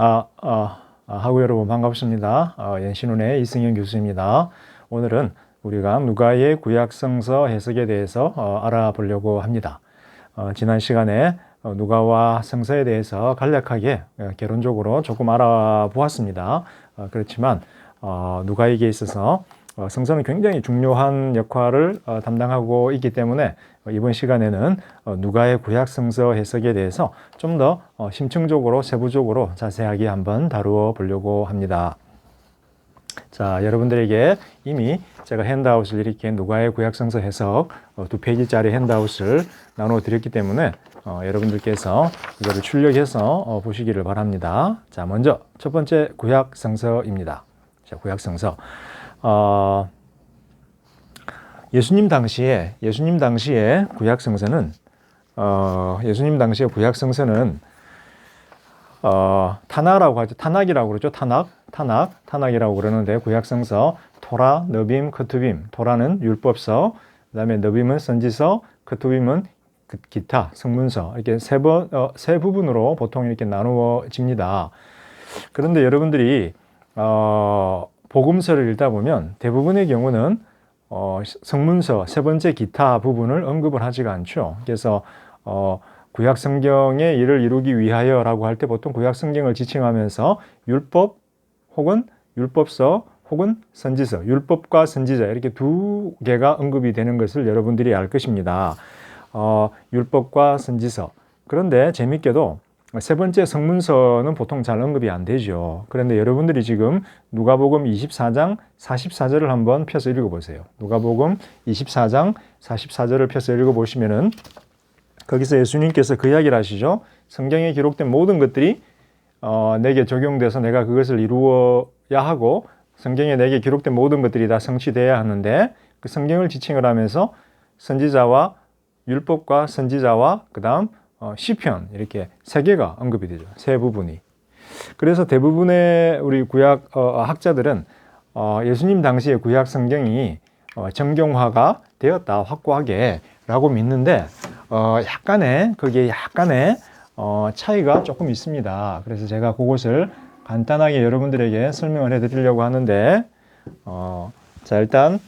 아, 아, 아, 하고 여러분 반갑습니다. 어, 연신운의 이승현 교수입니다. 오늘은 우리가 누가의 구약성서 해석에 대해서 어, 알아보려고 합니다. 어, 지난 시간에 어, 누가와 성서에 대해서 간략하게 어, 개론적으로 조금 알아보았습니다. 어, 그렇지만 어, 누가에게 있어서 어, 성서는 굉장히 중요한 역할을 어, 담당하고 있기 때문에 어, 이번 시간에는 어, 누가의 구약 성서 해석에 대해서 좀더 어, 심층적으로 세부적으로 자세하게 한번 다루어 보려고 합니다. 자, 여러분들에게 이미 제가 핸드아웃을 이렇게 누가의 구약 성서 해석 어, 두 페이지짜리 핸드아웃을 나눠 드렸기 때문에 어, 여러분들께서 이거를 출력해서 어, 보시기를 바랍니다. 자, 먼저 첫 번째 구약 성서입니다. 자, 구약 성서. 어, 예수님 당시에 예수님 당시에 구약 성서는 어, 예수님 당시에 구약 성서는 어, 타나라고 하죠. 타낙이라고 그러죠. 타낙, 타낙, 타낙이라고 그러는데 구약 성서 토라, 너빔, 크투빔. 토라는 율법서, 그다음에 너빔은 선지서, 크투빔은 그 기타, 성문서 이렇게 세 번, 어, 세 부분으로 보통 이렇게 나누어집니다. 그런데 여러분들이 어, 복음서를 읽다 보면 대부분의 경우는 어, 성문서 세 번째 기타 부분을 언급을 하지가 않죠. 그래서 어, 구약 성경의 일을 이루기 위하여라고 할 때 보통 구약 성경을 지칭하면서 율법 혹은 율법서 혹은 선지서, 율법과 선지자 이렇게 두 개가 언급이 되는 것을 여러분들이 알 것입니다. 어, 율법과 선지서. 그런데 재밌게도 세 번째 성문서는 보통 잘 언급이 안 되죠. 그런데 여러분들이 지금 누가복음 24장 44절을 한번 펴서 읽어보세요. 누가복음 24장 44절을 펴서 읽어보시면은 거기서 예수님께서 그 이야기를 하시죠. 성경에 기록된 모든 것들이 어, 내게 적용돼서 내가 그것을 이루어야 하고 성경에 내게 기록된 모든 것들이 다 성취돼야 하는데 그 성경을 지칭을 하면서 선지자와 율법과 선지자와 그다음 어, 시편 이렇게 세 개가 언급이 되죠. 세 부분이. 그래서 대부분의 우리 구약 어, 학자들은 어, 예수님 당시의 구약 성경이 어, 정경화가 되었다 확고하게라고 믿는데 어, 약간의 그게 약간의 어, 차이가 조금 있습니다. 그래서 제가 그것을 간단하게 여러분들에게 설명을 해드리려고 하는데 어, 자 일단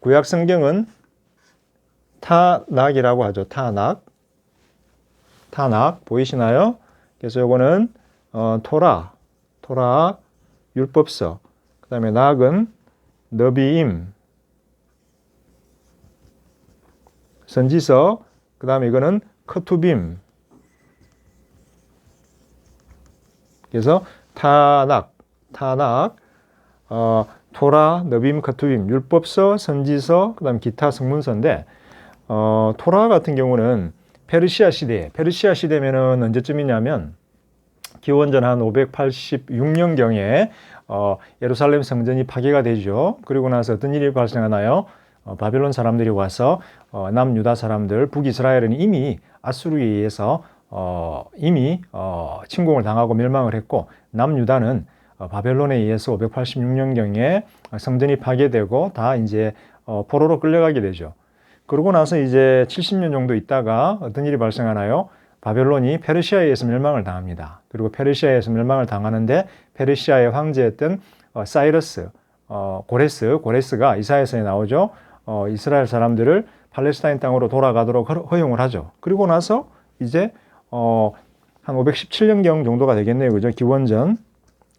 구약 성경은 타낙이라고 하죠. 타낙 타낙 보이시나요? 그래서 요거는 어, 토라 토라 율법서. 그다음에 낙은 너비임. 선지서. 그 다음에 이거는 커투빔. 그래서 타낙 타낙 어, 토라 너빔 커투빔 율법서 선지서 그 다음 기타 성문서인데 어, 토라 같은 경우는 페르시아 시대 페르시아 시대면은 언제쯤이냐면 기원전 한 586년경에 어, 예루살렘 성전이 파괴가 되죠. 그리고 나서 어떤 일이 발생하나요? 어, 바벨론 사람들이 와서 어, 남유다 사람들, 북이스라엘은 이미 아수르에 의해서 어, 이미 어, 침공을 당하고 멸망을 했고 남유다는 어, 바벨론에 의해서 586년경에 성전이 파괴되고 다 이제 어, 포로로 끌려가게 되죠. 그러고 나서 이제 70년 정도 있다가 어떤 일이 발생하나요? 바벨론이 페르시아에 의해서 멸망을 당합니다. 그리고 페르시아에서 멸망을 당하는데 페르시아의 황제였던 어, 사이러스, 어, 고레스, 고레스가 이사야서에 나오죠. 어, 이스라엘 사람들을 팔레스타인 땅으로 돌아가도록 허- 허용을 하죠. 그리고 나서 이제 어, 한 517년경 정도가 되겠네요. 그죠? 기원전.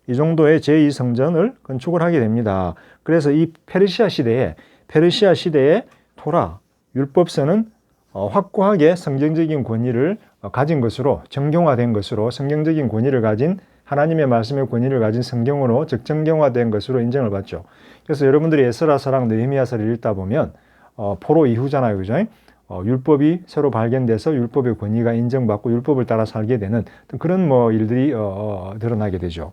이 정도의 제2성전을 건축을 하게 됩니다. 그래서 이 페르시아 시대에 페르시아 시대의 토라 율법서는 어, 확고하게 성경적인 권위를 어, 가진 것으로 정경화된 것으로 성경적인 권위를 가진 하나님의 말씀의 권위를 가진 성경으로 즉 정경화된 것으로 인정을 받죠. 그래서 여러분들이 에스라서랑 느헤미야서를 읽다 보면 어, 포로 이후잖아요, 그죠? 어, 율법이 새로 발견돼서 율법의 권위가 인정받고 율법을 따라 살게 되는 그런 뭐 일들이 어, 어, 드러나게 되죠.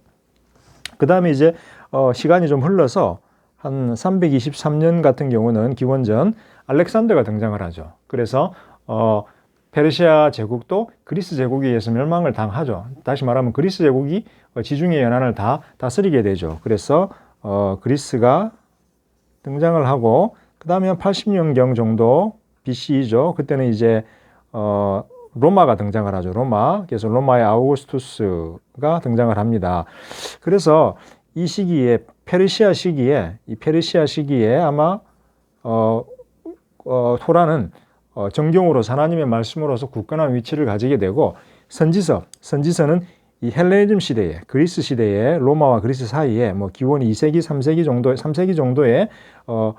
그 다음에 이제 어, 시간이 좀 흘러서 한 323년 같은 경우는 기원전 알렉산더가 등장을 하죠. 그래서 어, 페르시아 제국도 그리스 제국에 의해서 멸망을 당하죠. 다시 말하면 그리스 제국이 어, 지중해 연안을 다 다스리게 되죠. 그래서 어, 그리스가 등장을 하고 그 다음에 한 80년경 정도 BC이죠. 그때는 이제 어, 로마가 등장을 하죠. 로마. 그래서 로마의 아우구스투스가 등장을 합니다. 그래서 이 시기에 페르시아 시기에 이 페르시아 시기에 아마 어, 어 토라는 어, 정경으로 하나님의 말씀으로서 굳건한 위치를 가지게 되고 선지서 선지서는 이 헬레니즘 시대에 그리스 시대에 로마와 그리스 사이에 뭐 기원 2세기 3세기 정도 3세기 정도의 어,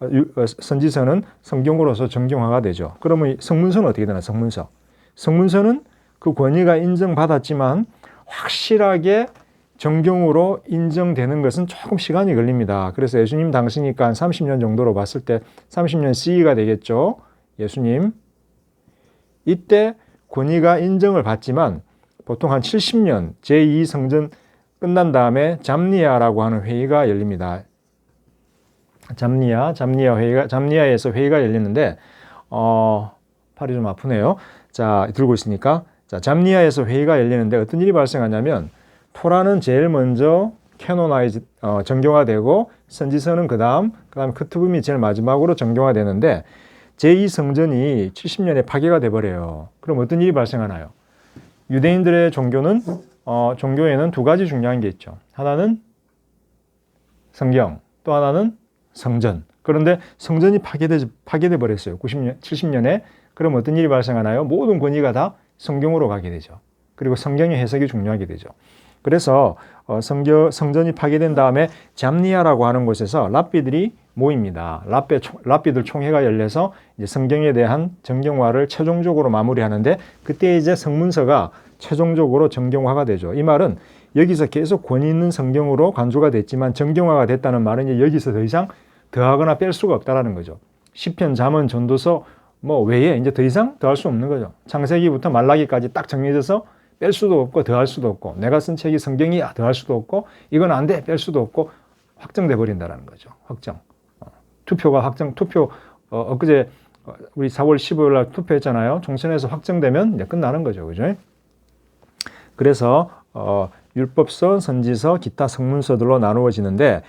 어, 선지서는 성경으로서 정경화가 되죠. 그러면 성문서는 어떻게 되나? 성문서. 성문서는 그 권위가 인정받았지만 확실하게 정경으로 인정되는 것은 조금 시간이 걸립니다. 그래서 예수님 당시니까 한 30년 정도로 봤을 때 30년 CE가 되겠죠. 예수님. 이때 권위가 인정을 받지만 보통 한 70년 제2성전 끝난 다음에 잠니아라고 하는 회의가 열립니다. 잠니아, 잠니아 회의가 잠니아에서 회의가 열리는데 어, 팔이 좀 아프네요. 자, 들고 있으니까 자, 잠니아에서 회의가 열리는데 어떤 일이 발생하냐면 토라는 제일 먼저 캐노나이즈 어, 정경화되고 선지서는 그다음 그다음 크투붐이 제일 마지막으로 정경화되는데 제2 성전이 70년에 파괴가 돼 버려요. 그럼 어떤 일이 발생하나요? 유대인들의 종교는 어, 종교에는 두 가지 중요한 게 있죠. 하나는 성경, 또 하나는 성전. 그런데 성전이 파괴돼, 파괴돼 버렸어요. 90년, 70년에. 그럼 어떤 일이 발생하나요? 모든 권위가 다 성경으로 가게 되죠. 그리고 성경의 해석이 중요하게 되죠. 그래서 어, 성경, 성전이 파괴된 다음에 잠니아라고 하는 곳에서 랍비들이 모입니다. 랍비, 랍비들 총회가 열려서 이제 성경에 대한 정경화를 최종적으로 마무리하는데 그때 이제 성문서가 최종적으로 정경화가 되죠. 이 말은 여기서 계속 권위 있는 성경으로 간주가 됐지만 정경화가 됐다는 말은 이제 여기서 더 이상 더하거나 뺄 수가 없다라는 거죠. 시편, 잠언, 전도서 뭐 외에 이제 더 이상 더할 수 없는 거죠. 창세기부터 말라기까지 딱 정해져서 뺄 수도 없고 더할 수도 없고 내가 쓴 책이 성경이야 더할 수도 없고 이건 안 돼 뺄 수도 없고 확정돼 버린다라는 거죠. 확정. 어, 투표가 확정 투표 어, 엊그제 어, 우리 4월 15일 날 투표했잖아요. 총선에서 확정되면 이제 끝나는 거죠. 그죠? 그래서 어, 율법서, 선지서, 기타 성문서들로 나누어지는데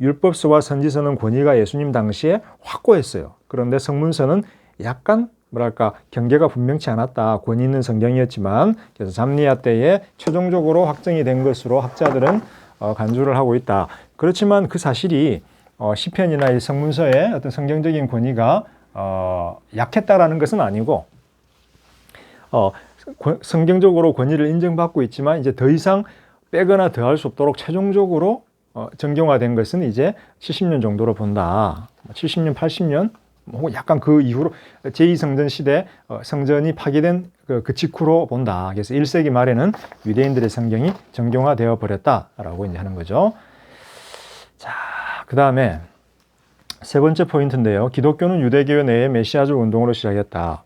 율법서와 선지서는 권위가 예수님 당시에 확고했어요. 그런데 성문서는 약간 뭐랄까 경계가 분명치 않았다. 권위 있는 성경이었지만 그래서 잠리아 때에 최종적으로 확정이 된 것으로 학자들은 어, 간주를 하고 있다. 그렇지만 그 사실이 어, 시편이나 이 성문서의 어떤 성경적인 권위가 어, 약했다라는 것은 아니고 어, 성경적으로 권위를 인정받고 있지만 이제 더 이상 빼거나 더할 수 없도록 최종적으로 어, 정경화된 것은 이제 70년 정도로 본다. 70년, 80년 뭐 약간 그 이후로 제2성전 시대 어, 성전이 파괴된 그, 그 직후로 본다. 그래서 1세기 말에는 유대인들의 성경이 정경화되어 버렸다라고 이제 하는 거죠. 자, 그 다음에 세 번째 포인트인데요. 기독교는 유대교 내에 메시아적 운동으로 시작했다.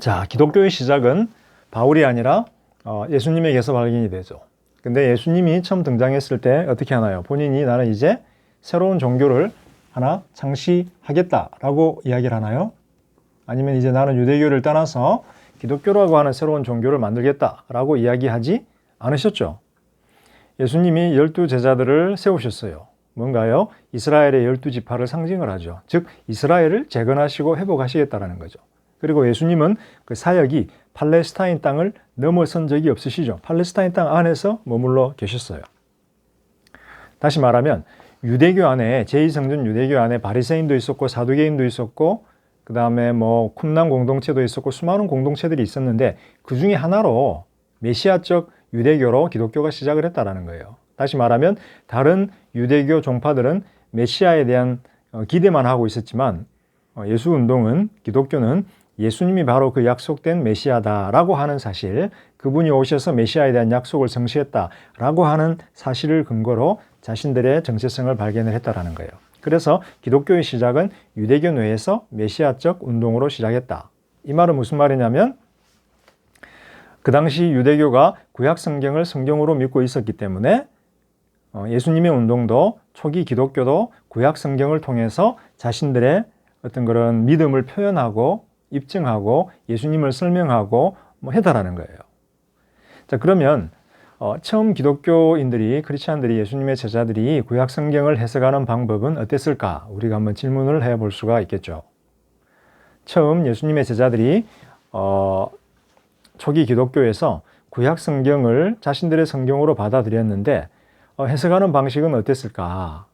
자, 기독교의 시작은 바울이 아니라 어, 예수님에게서 발견이 되죠. 근데 예수님이 처음 등장했을 때 어떻게 하나요? 본인이 나는 이제 새로운 종교를 하나 창시하겠다라고 이야기를 하나요? 아니면 이제 나는 유대교를 떠나서 기독교라고 하는 새로운 종교를 만들겠다라고 이야기하지 않으셨죠? 예수님이 열두 제자들을 세우셨어요. 뭔가요? 이스라엘의 열두 지파를 상징을 하죠. 즉 이스라엘을 재건하시고 회복하시겠다라는 거죠. 그리고 예수님은 그 사역이 팔레스타인 땅을 넘어선 적이 없으시죠. 팔레스타인 땅 안에서 머물러 계셨어요. 다시 말하면 유대교 안에 제2성전 유대교 안에 바리새인도 있었고 사두개인도 있었고 그 다음에 뭐 쿰난 공동체도 있었고 수많은 공동체들이 있었는데 그 중에 하나로 메시아적 유대교로 기독교가 시작을 했다라는 거예요. 다시 말하면 다른 유대교 종파들은 메시아에 대한 어, 기대만 하고 있었지만 어, 예수 운동은 기독교는 예수님이 바로 그 약속된 메시아다라고 하는 사실, 그분이 오셔서 메시아에 대한 약속을 성취했다라고 하는 사실을 근거로 자신들의 정체성을 발견을 했다라는 거예요. 그래서 기독교의 시작은 유대교 내에서 메시아적 운동으로 시작했다. 이 말은 무슨 말이냐면 그 당시 유대교가 구약 성경을 성경으로 믿고 있었기 때문에 어, 예수님의 운동도 초기 기독교도 구약 성경을 통해서 자신들의 어떤 그런 믿음을 표현하고 입증하고 예수님을 설명하고 뭐 해달라는 거예요. 자, 그러면 어, 처음 기독교인들이 크리스찬들이 예수님의 제자들이 구약 성경을 해석하는 방법은 어땠을까? 우리가 한번 질문을 해 볼 수가 있겠죠. 처음 예수님의 제자들이 어, 초기 기독교에서 구약 성경을 자신들의 성경으로 받아들였는데 어, 해석하는 방식은 어땠을까?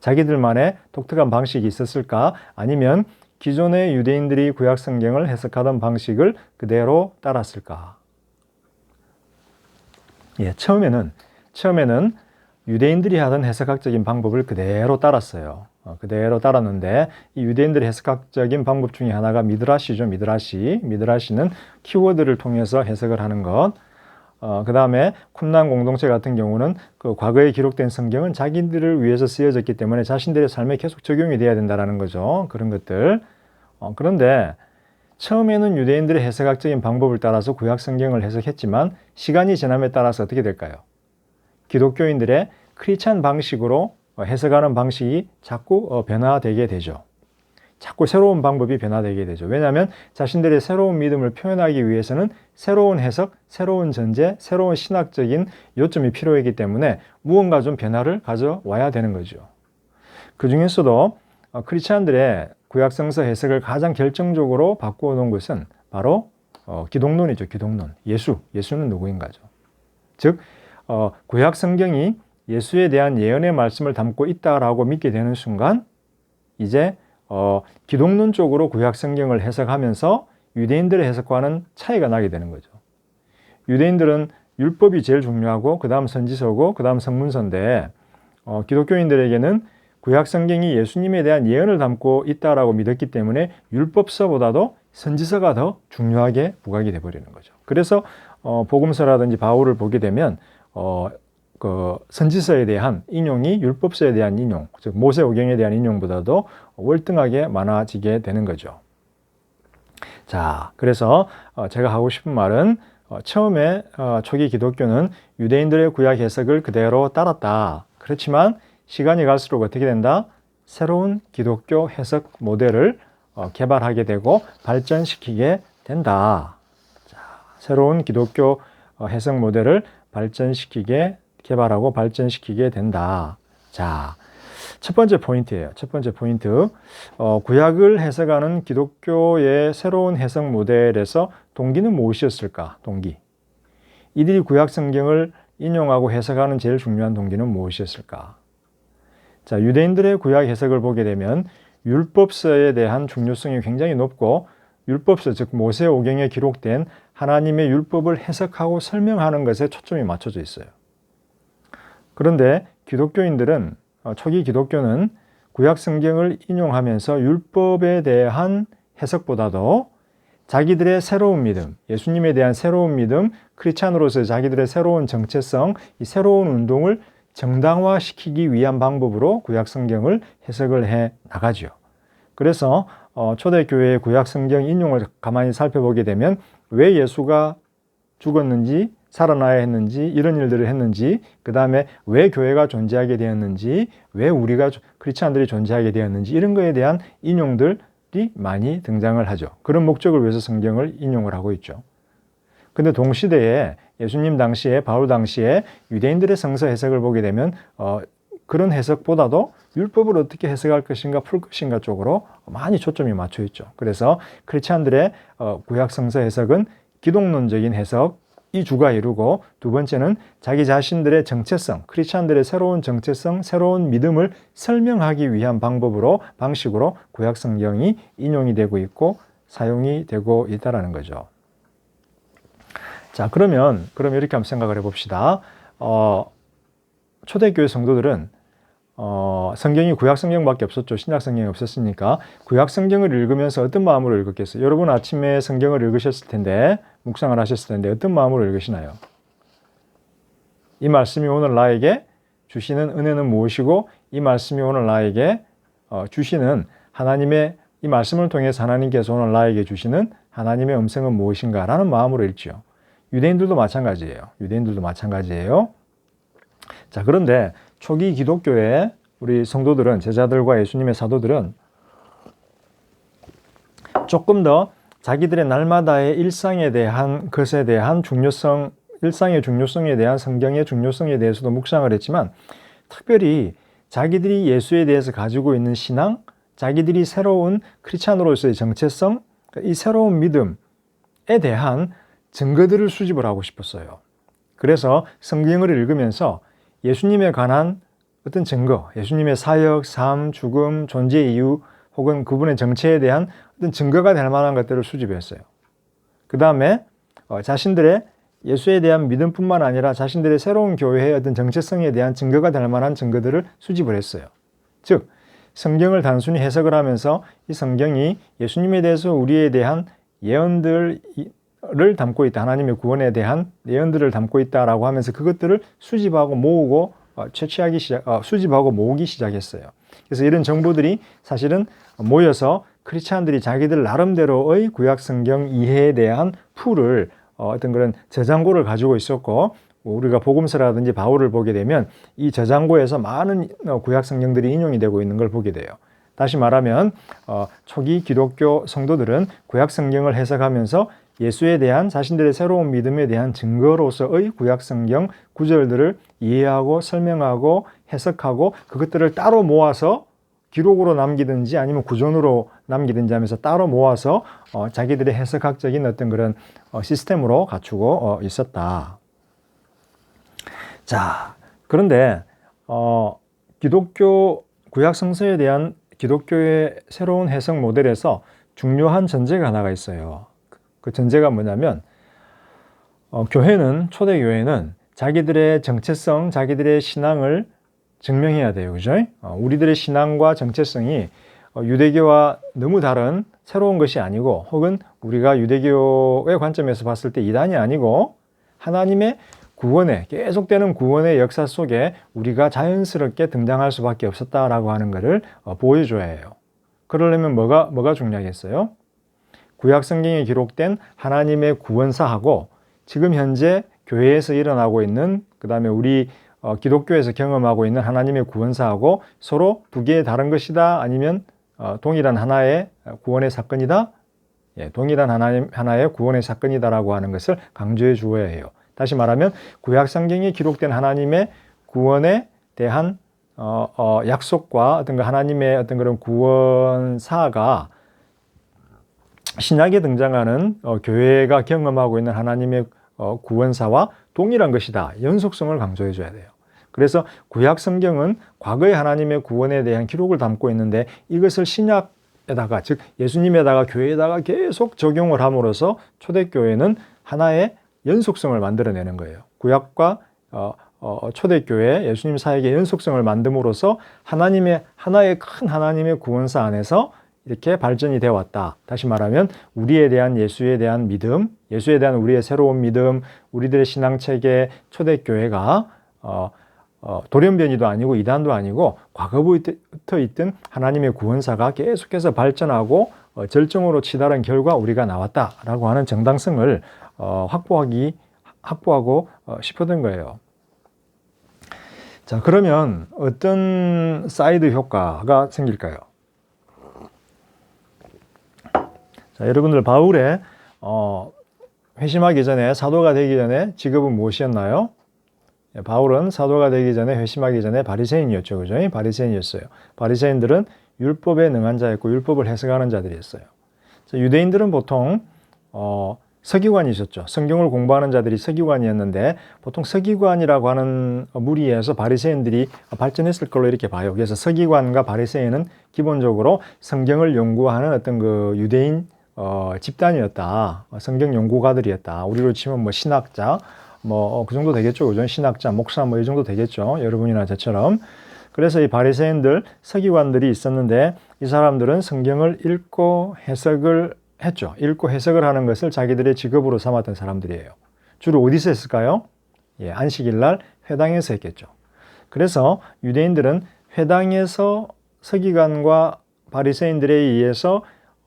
자기들만의 독특한 방식이 있었을까? 아니면 기존의 유대인들이 구약 성경을 해석하던 방식을 그대로 따랐을까? 예, 처음에는 처음에는 유대인들이 하던 해석학적인 방법을 그대로 따랐어요. 어, 그대로 따랐는데 이 유대인들의 해석학적인 방법 중에 하나가 미드라시죠. 미드라시. 미드라시는 키워드를 통해서 해석을 하는 것. 어, 그 다음에 쿰난 공동체 같은 경우는 그 과거에 기록된 성경은 자기들을 위해서 쓰여졌기 때문에 자신들의 삶에 계속 적용이 돼야 된다라는 거죠. 그런 것들. 어, 그런데 처음에는 유대인들의 해석학적인 방법을 따라서 구약 성경을 해석했지만 시간이 지남에 따라서 어떻게 될까요? 기독교인들의 크리찬 방식으로 해석하는 방식이 자꾸 어, 변화되게 되죠. 자꾸 새로운 방법이 변화되게 되죠. 왜냐하면 자신들의 새로운 믿음을 표현하기 위해서는 새로운 해석, 새로운 전제, 새로운 신학적인 요점이 필요하기 때문에 무언가 좀 변화를 가져와야 되는 거죠. 그 중에서도 어, 크리스찬들의 구약성서 해석을 가장 결정적으로 바꾸어 놓은 것은 바로 어, 기독론이죠. 기독론. 예수. 예수는 누구인가죠. 즉 어, 구약 성경이 예수에 대한 예언의 말씀을 담고 있다라고 믿게 되는 순간 이제 어, 기독론 쪽으로 구약 성경을 해석하면서 유대인들의 해석과는 차이가 나게 되는 거죠. 유대인들은 율법이 제일 중요하고 그 다음 선지서고 그 다음 성문서인데 어, 기독교인들에게는 구약 성경이 예수님에 대한 예언을 담고 있다라고 믿었기 때문에 율법서보다도 선지서가 더 중요하게 부각이 돼 버리는 거죠. 그래서 어, 복음서라든지 바울을 보게 되면 어, 그 선지서에 대한 인용이 율법서에 대한 인용, 즉 모세오경에 대한 인용보다도 월등하게 많아지게 되는 거죠. 자, 그래서 어, 제가 하고 싶은 말은 어, 처음에 어, 초기 기독교는 유대인들의 구약 해석을 그대로 따랐다. 그렇지만 시간이 갈수록 어떻게 된다? 새로운 기독교 해석 모델을 개발하게 되고 발전시키게 된다. 자, 새로운 기독교 해석 모델을 발전시키게 개발하고 발전시키게 된다. 자, 첫 번째 포인트예요. 첫 번째 포인트. 어, 구약을 해석하는 기독교의 새로운 해석 모델에서 동기는 무엇이었을까? 동기. 이들이 구약 성경을 인용하고 해석하는 제일 중요한 동기는 무엇이었을까? 자, 유대인들의 구약 해석을 보게 되면 율법서에 대한 중요성이 굉장히 높고 율법서 즉 모세 오경에 기록된 하나님의 율법을 해석하고 설명하는 것에 초점이 맞춰져 있어요. 그런데 기독교인들은 어, 초기 기독교는 구약 성경을 인용하면서 율법에 대한 해석보다도 자기들의 새로운 믿음, 예수님에 대한 새로운 믿음, 크리스찬으로서 자기들의 새로운 정체성, 이 새로운 운동을 정당화시키기 위한 방법으로 구약 성경을 해석을 해 나가죠. 그래서 어, 초대교회의 구약 성경 인용을 가만히 살펴보게 되면 왜 예수가 죽었는지 살아나야 했는지 이런 일들을 했는지 그 다음에 왜 교회가 존재하게 되었는지 왜 우리가 크리스찬들이 존재하게 되었는지 이런 거에 대한 인용들이 많이 등장을 하죠. 그런 목적을 위해서 성경을 인용을 하고 있죠. 근데 동시대에 예수님 당시에 바울 당시에 유대인들의 성서 해석을 보게 되면 어, 그런 해석보다도 율법을 어떻게 해석할 것인가 풀 것인가 쪽으로 많이 초점이 맞춰 있죠. 그래서 크리스찬들의 어, 구약 성서 해석은 기독론적인 해석, 이 주가 이루고 두 번째는 자기 자신들의 정체성, 크리스찬들의 새로운 정체성, 새로운 믿음을 설명하기 위한 방법으로 방식으로 구약 성경이 인용이 되고 있고 사용이 되고 있다라는 거죠. 자, 그러면 그럼 이렇게 한번 생각을 해 봅시다. 어, 초대교회 성도들은 어, 성경이 구약 성경밖에 없었죠. 신약 성경이 없었으니까 구약 성경을 읽으면서 어떤 마음으로 읽었겠어요? 여러분 아침에 성경을 읽으셨을 텐데 묵상을 하셨을 텐데 어떤 마음으로 읽으시나요? 이 말씀이 오늘 나에게 주시는 은혜는 무엇이고 이 말씀이 오늘 나에게 어, 주시는 하나님의 이 말씀을 통해서 하나님께서 오늘 나에게 주시는 하나님의 음성은 무엇인가라는 마음으로 읽죠. 유대인들도 마찬가지예요. 유대인들도 마찬가지예요. 자, 그런데 초기 기독교의 우리 성도들은 제자들과 예수님의 사도들은 조금 더 자기들의 날마다의 일상에 대한 것에 대한 중요성, 일상의 중요성에 대한 성경의 중요성에 대해서도 묵상을 했지만 특별히 자기들이 예수에 대해서 가지고 있는 신앙, 자기들이 새로운 크리스찬으로서의 정체성, 이 새로운 믿음에 대한 증거들을 수집을 하고 싶었어요. 그래서 성경을 읽으면서 예수님에 관한 어떤 증거, 예수님의 사역, 삶, 죽음, 존재 이유 혹은 그분의 정체에 대한 어떤 증거가 될 만한 것들을 수집했어요. 그 다음에 어, 자신들의 예수에 대한 믿음뿐만 아니라 자신들의 새로운 교회의 어떤 정체성에 대한 증거가 될 만한 증거들을 수집을 했어요. 즉, 성경을 단순히 해석을 하면서 이 성경이 예수님에 대해서 우리에 대한 예언들 을 담고 있다. 하나님의 구원에 대한 예언들을 담고 있다라고 하면서 그것들을 수집하고 모으고 어, 채취하기 시작, 어, 수집하고 모으기 시작했어요. 그래서 이런 정보들이 사실은 모여서 크리스찬들이 자기들 나름대로의 구약 성경 이해에 대한 풀을 어, 어떤 그런 저장고를 가지고 있었고 우리가 복음서라든지 바울을 보게 되면 이 저장고에서 많은 어, 구약 성경들이 인용이 되고 있는 걸 보게 돼요. 다시 말하면 어, 초기 기독교 성도들은 구약 성경을 해석하면서 예수에 대한 자신들의 새로운 믿음에 대한 증거로서의 구약 성경 구절들을 이해하고 설명하고 해석하고 그것들을 따로 모아서 기록으로 남기든지 아니면 구전으로 남기든지 하면서 따로 모아서 어, 자기들의 해석학적인 어떤 그런 어, 시스템으로 갖추고 어, 있었다. 자, 그런데 어, 기독교 구약 성서에 대한 기독교의 새로운 해석 모델에서 중요한 전제가 하나가 있어요. 그 전제가 뭐냐면 어, 교회는 초대 교회는 자기들의 정체성, 자기들의 신앙을 증명해야 돼요. 그죠? 어, 우리들의 신앙과 정체성이 어, 유대교와 너무 다른 새로운 것이 아니고 혹은 우리가 유대교의 관점에서 봤을 때 이단이 아니고 하나님의 구원의 계속되는 구원의 역사 속에 우리가 자연스럽게 등장할 수밖에 없었다라고 하는 것을 어, 보여줘야 해요. 그러려면 뭐가 뭐가 중요하겠어요? 구약 성경에 기록된 하나님의 구원사하고 지금 현재 교회에서 일어나고 있는 그다음에 우리 어, 기독교에서 경험하고 있는 하나님의 구원사하고 서로 두 개의 다른 것이다 아니면 어, 동일한 하나의 구원의 사건이다 예, 동일한 하나님, 하나의 구원의 사건이다라고 하는 것을 강조해 주어야 해요. 다시 말하면 구약 성경에 기록된 하나님의 구원에 대한 어, 어, 약속과 어떤 그 하나님의 어떤 그런 구원사가 신약에 등장하는 어, 교회가 경험하고 있는 하나님의 어, 구원사와 동일한 것이다. 연속성을 강조해 줘야 돼요. 그래서 구약 성경은 과거의 하나님의 구원에 대한 기록을 담고 있는데 이것을 신약에다가 즉 예수님에다가 교회에다가 계속 적용을 함으로써 초대교회는 하나의 연속성을 만들어내는 거예요. 구약과 어, 어, 초대교회 예수님 사역의 연속성을 만듦으로써 하나님의 하나의 큰 하나님의 구원사 안에서 이렇게 발전이 되어 왔다. 다시 말하면 우리에 대한 예수에 대한 믿음, 예수에 대한 우리의 새로운 믿음, 우리들의 신앙 체계, 초대 교회가 어, 어, 돌연변이도 아니고 이단도 아니고 과거부터 있던 하나님의 구원사가 계속해서 발전하고 어, 절정으로 치달은 결과 우리가 나왔다라고 하는 정당성을 어, 확보하기 확보하고 어, 싶었던 거예요. 자 그러면 어떤 사이드 효과가 생길까요? 자, 여러분들 바울의 어, 회심하기 전에 사도가 되기 전에 직업은 무엇이었나요? 예, 바울은 사도가 되기 전에 회심하기 전에 바리새인이었죠. 그죠? 바리새인이었어요. 바리새인들은 율법에 능한 자였고 율법을 해석하는 자들이었어요. 유대인들은 보통 어, 서기관이 있었죠. 성경을 공부하는 자들이 서기관이었는데 보통 서기관이라고 하는 무리에서 바리새인들이 발전했을 걸로 이렇게 봐요. 그래서 서기관과 바리새인은 기본적으로 성경을 연구하는 어떤 그 유대인 어, 집단이었다. 성경 연구가들이었다. 우리로 치면 뭐 신학자, 뭐 그 정도 되겠죠. 그죠? 신학자, 목사 뭐 이 정도 되겠죠. 여러분이나 저처럼. 그래서 이 바리새인들, 서기관들이 있었는데 이 사람들은 성경을 읽고 해석을 했죠. 읽고 해석을 하는 것을 자기들의 직업으로 삼았던 사람들이에요. 주로 어디서 했을까요? 예, 안식일 날 회당에서 했겠죠. 그래서 유대인들은 회당에서 서기관과 바리새인들에 의해서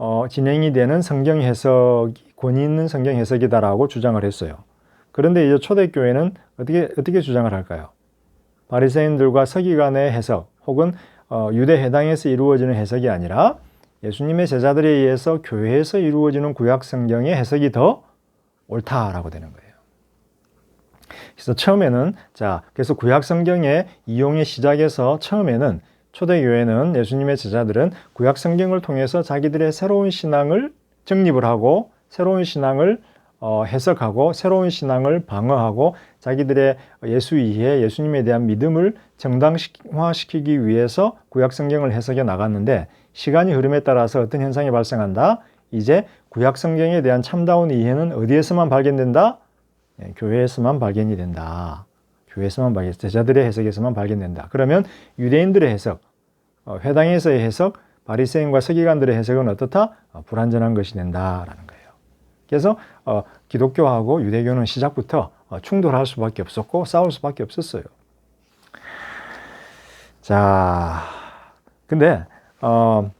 어, 진행이 되는 성경 해석이 권위 있는 성경 해석이다라고 주장을 했어요. 그런데 이제 초대교회는 어떻게 어떻게 주장을 할까요? 바리새인들과 서기관의 해석 혹은 어, 유대 해당에서 이루어지는 해석이 아니라 예수님의 제자들에 의해서 교회에서 이루어지는 구약 성경의 해석이 더 옳다라고 되는 거예요. 그래서 처음에는 자, 그래서 구약 성경의 이용의 시작에서 처음에는 초대교회는 예수님의 제자들은 구약 성경을 통해서 자기들의 새로운 신앙을 정립을 하고 새로운 신앙을 어, 해석하고 새로운 신앙을 방어하고 자기들의 예수 이해, 예수님에 대한 믿음을 정당화시키기 위해서 구약 성경을 해석해 나갔는데 시간이 흐름에 따라서 어떤 현상이 발생한다? 이제 구약 성경에 대한 참다운 이해는 어디에서만 발견된다? 예, 교회에서만 발견이 된다. 교회에서만 발견, 제자들의 해석에서만 발견된다. 그러면 유대인들의 해석, 어, 회당에서의 해석, 바리새인과 서기관들의 해석은 어떻다? 어, 불완전한 것이 된다라는 거예요. 그래서 어, 기독교하고 유대교는 시작부터 어, 충돌할 수밖에 없었고 싸울 수밖에 없었어요. 자, 근데 어,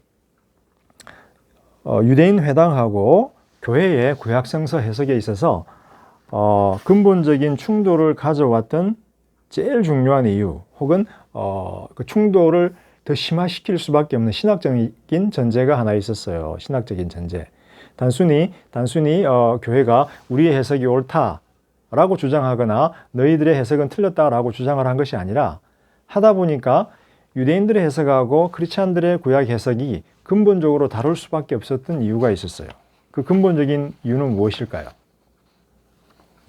어, 유대인 회당하고 교회의 구약성서 해석에 있어서 어, 근본적인 충돌을 가져왔던 제일 중요한 이유 혹은 어, 그 충돌을 더 심화시킬 수밖에 없는 신학적인 전제가 하나 있었어요. 신학적인 전제. 단순히 단순히 어, 교회가 우리의 해석이 옳다라고 주장하거나 너희들의 해석은 틀렸다라고 주장을 한 것이 아니라 하다 보니까 유대인들의 해석하고 크리스찬들의 구약 해석이 근본적으로 다를 수밖에 없었던 이유가 있었어요. 그 근본적인 이유는 무엇일까요?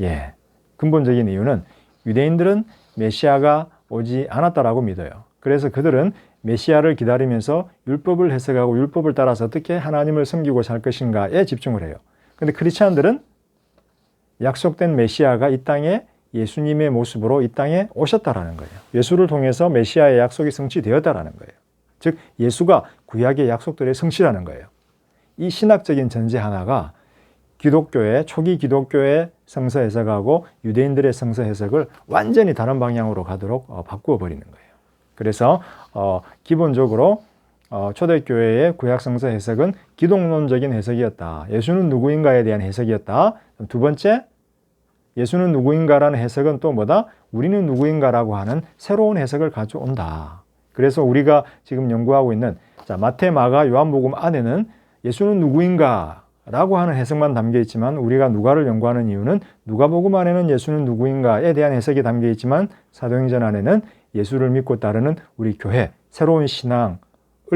예. 근본적인 이유는 유대인들은 메시아가 오지 않았다라고 믿어요. 그래서 그들은 메시아를 기다리면서 율법을 해석하고 율법을 따라서 어떻게 하나님을 섬기고 살 것인가에 집중을 해요. 근데 크리스찬들은 약속된 메시아가 이 땅에 예수님의 모습으로 이 땅에 오셨다라는 거예요. 예수를 통해서 메시아의 약속이 성취되었다라는 거예요. 즉 예수가 구약의 약속들의 성취라는 거예요. 이 신학적인 전제 하나가 기독교의 초기 기독교의 성서 해석하고 유대인들의 성서 해석을 완전히 다른 방향으로 가도록 어, 바꾸어 버리는 거예요. 그래서 어, 기본적으로 어, 초대교회의 구약 성서 해석은 기독론적인 해석이었다. 예수는 누구인가에 대한 해석이었다. 두 번째, 예수는 누구인가라는 해석은 또 뭐다? 우리는 누구인가라고 하는 새로운 해석을 가져온다. 그래서 우리가 지금 연구하고 있는 자, 마태, 마가, 요한복음 안에는 예수는 누구인가 라고 하는 해석만 담겨 있지만 우리가 누가를 연구하는 이유는 누가복음 안에는 예수는 누구인가에 대한 해석이 담겨 있지만 사도행전 안에는 예수를 믿고 따르는 우리 교회, 새로운 신앙을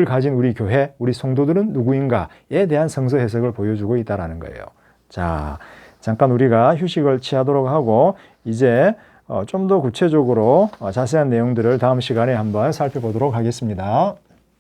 가진 우리 교회, 우리 성도들은 누구인가에 대한 성서 해석을 보여주고 있다라는 거예요. 자, 잠깐 우리가 휴식을 취하도록 하고 이제 어, 좀더 구체적으로 어, 자세한 내용들을 다음 시간에 한번 살펴보도록 하겠습니다.